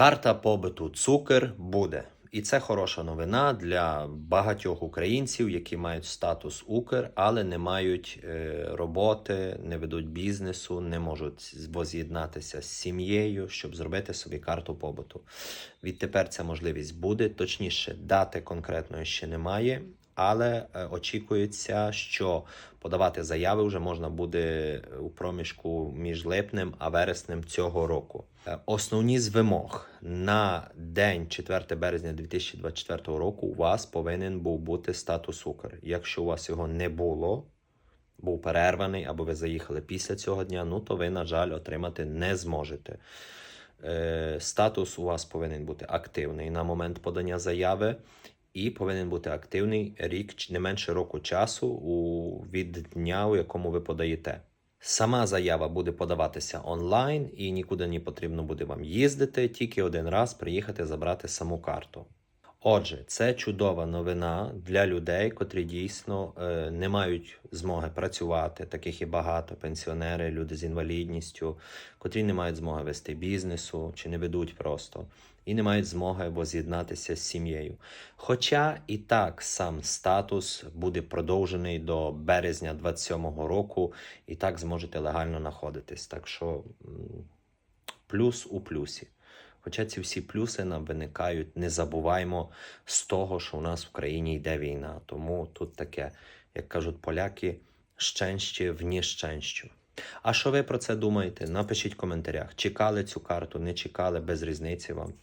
Карта побиту цукер буде. І це хороша новина для багатьох українців, які мають статус Укр, але не мають е, роботи, не ведуть бізнесу, не можуть воз'єднатися з сім'єю, щоб зробити собі карту побуту. Відтепер ця можливість буде. Точніше, дати конкретної ще немає, але е, очікується, що подавати заяви вже можна буде у проміжку між липнем а вереснем цього року. Е, Основні з вимог на день 4 березня 2024 року у вас повинен був бути статус Укр. Якщо у вас його не було, був перерваний або ви заїхали після цього дня, ну то ви, на жаль, отримати не зможете. Е, Статус у вас повинен бути активний на момент подання заяви, і повинен бути активний рік не менше року часу у, від дня, у якому ви подаєте. Сама заява буде подаватися онлайн, і нікуди не потрібно буде вам їздити, тільки один раз приїхати забрати саму карту. Отже, це чудова новина для людей, котрі дійсно е, не мають змоги працювати. Таких і багато пенсіонери, люди з інвалідністю, котрі не мають змоги вести бізнесу чи не ведуть просто, і не мають змоги воз'єднатися з сім'єю. Хоча і так сам статус буде продовжений до березня 27-го року, і так зможете легально знаходитись. Так що плюс у плюсі. Хоча ці всі плюси нам виникають, не забуваймо з того, що у нас в країні йде війна. Тому тут таке, як кажуть поляки, щенще в ніщенщу. А що ви про це думаєте? Напишіть в коментарях. Чекали цю карту, не чекали, без різниці вам.